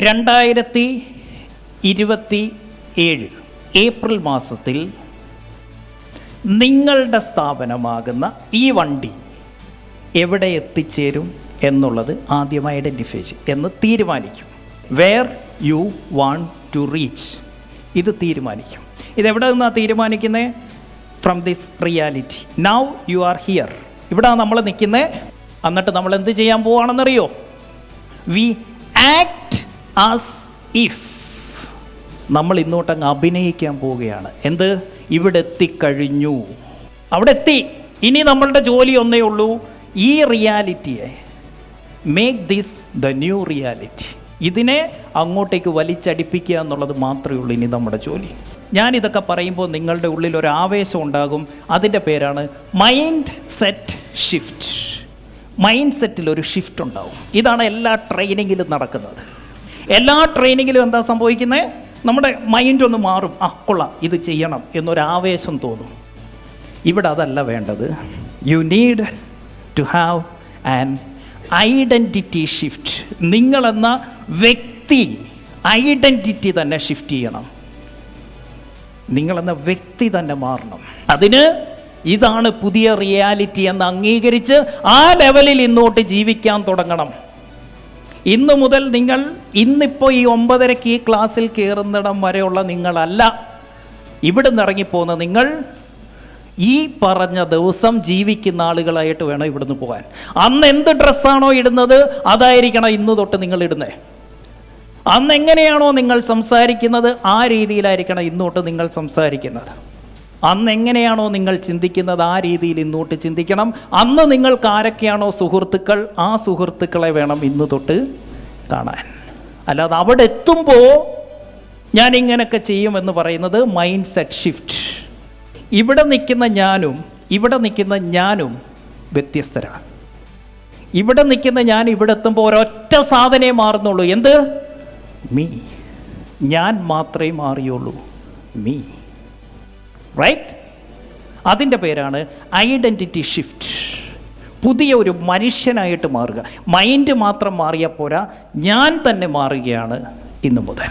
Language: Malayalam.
രണ്ടായിരത്തി ഇരുപത്തി ഏഴ് ഏപ്രിൽ മാസത്തിൽ നിങ്ങളുടെ സ്ഥാപനമാകുന്ന ഈ വണ്ടി എവിടെ എത്തിച്ചേരും എന്നുള്ളത് ആദ്യം ഐഡന്റിഫൈ ചെയ്യും എന്ന് തീരുമാനിക്കും. Where you want to reach ഇത് തീരുമാനിക്കും. ഇതെവിടെ നിന്നാണ് തീരുമാനിക്കുന്നത് from this reality now you are here ഇവിടെ നമ്മൾ നിൽക്കുന്നത് എന്നിട്ട് നമ്മൾ എന്ത് ചെയ്യാൻ പോവാണെന്നറിയോ? വി ആക്ട് ആസ് ഇഫ് നമ്മൾ ഇന്നോട്ടങ്ങ് അഭിനയിക്കാൻ പോവുകയാണ്. എന്ത്? ഇവിടെ എത്തിക്കഴിഞ്ഞു. അവിടെ എത്തി. ഇനി നമ്മളുടെ ജോലി ഒന്നേ ഉള്ളൂ. ഈ റിയാലിറ്റിയെ make this the new reality ഇതിനെ അങ്ങോട്ടേക്ക് വലിച്ചടിപ്പിക്കുക എന്നുള്ളത് മാത്രമേ ഉള്ളൂ ഇനി നമ്മുടെ ജോലി. ഞാനിതൊക്കെ പറയുമ്പോൾ നിങ്ങളുടെ ഉള്ളിൽ ഒരു ആവേശം ഉണ്ടാകും. അതിന്റെ പേരാണ് മൈൻഡ് സെറ്റ് ഷിഫ്റ്റ് മൈൻഡ് സെറ്റിൽ ഒരു ഷിഫ്റ്റ് ഉണ്ടാവും. ഇതാണ് എല്ലാ ട്രെയിനിങ്ങിലും നടക്കുന്നത്. എല്ലാ ട്രെയിനിങ്ങിലും എന്താ സംഭവിക്കുന്നത് നമ്മുടെ മൈൻഡ് ഒന്ന് മാറും. ആ കൊള്ളാം. ഇത് ചെയ്യണം എന്നൊരാവേശം തോന്നും. ഇവിടെ അതല്ല വേണ്ടത്. You need to have an identity shift നിങ്ങളെന്ന വ്യക്തി ഐഡന്റിറ്റി തന്നെ ഷിഫ്റ്റ് ചെയ്യണം. നിങ്ങളെന്ന വ്യക്തി തന്നെ മാറണം. അതിന് ഇതാണ് പുതിയ റിയാലിറ്റി എന്ന് അംഗീകരിച്ച് ആ ലെവലിൽ ഇന്നോട്ട് ജീവിക്കാൻ തുടങ്ങണം. ഇന്ന് മുതൽ നിങ്ങൾ ഇന്നിപ്പോൾ ഈ ഒമ്പതരയ്ക്ക് ഈ ക്ലാസ്സിൽ കയറുന്നിടം വരെയുള്ള നിങ്ങളല്ല. ഇവിടുന്ന് ഇറങ്ങിപ്പോകുന്ന നിങ്ങൾ ഈ പറഞ്ഞ ദിവസം ജീവിക്കുന്ന ആളുകളായിട്ട് വേണം ഇവിടുന്ന് പോകാൻ. അന്ന് എന്ത് ഡ്രസ്സാണോ ഇടുന്നത് അതായിരിക്കണം ഇന്ന് തൊട്ട് നിങ്ങൾ ഇടുന്നത് അന്ന് എങ്ങനെയാണോ നിങ്ങൾ സംസാരിക്കുന്നത് ആ രീതിയിലായിരിക്കണം ഇന്നോട്ട് നിങ്ങൾ സംസാരിക്കുന്നത്. അന്ന് എങ്ങനെയാണോ നിങ്ങൾ ചിന്തിക്കുന്നത് ആ രീതിയിൽ ഇന്നോട്ട് ചിന്തിക്കണം. അന്ന് നിങ്ങൾക്ക് ആരൊക്കെയാണോ സുഹൃത്തുക്കൾ ആ സുഹൃത്തുക്കളെ വേണം ഇന്ന് തൊട്ട് കാണാൻ. അല്ലാതെ അവിടെ എത്തുമ്പോൾ ഞാൻ ഇങ്ങനെയൊക്കെ ചെയ്യുമെന്ന് പറയുന്നത് മൈൻഡ് സെറ്റ് ഷിഫ്റ്റ് ഇവിടെ നിൽക്കുന്ന ഞാനും ഇവിടെ നിൽക്കുന്ന ഞാനും വ്യത്യസ്തരാണ്. ഇവിടെ നിൽക്കുന്ന ഞാൻ ഇവിടെ എത്തുമ്പോൾ ഒരൊറ്റ സാധനേ മാറുന്നുള്ളൂ. എന്ത്? മീ. ഞാൻ മാത്രമേ മാറിയുള്ളൂ. മീ. റൈറ്റ് അതിന്റെ പേരാണ് ഐഡന്റിറ്റി ഷിഫ്റ്റ് പുതിയ ഒരു മനുഷ്യനായിട്ട് മാറുക. മൈൻഡ് മാത്രം മാറിയാൽ പോരാ ഞാൻ തന്നെ മാറുകയാണ് ഇന്നു മുതൽ.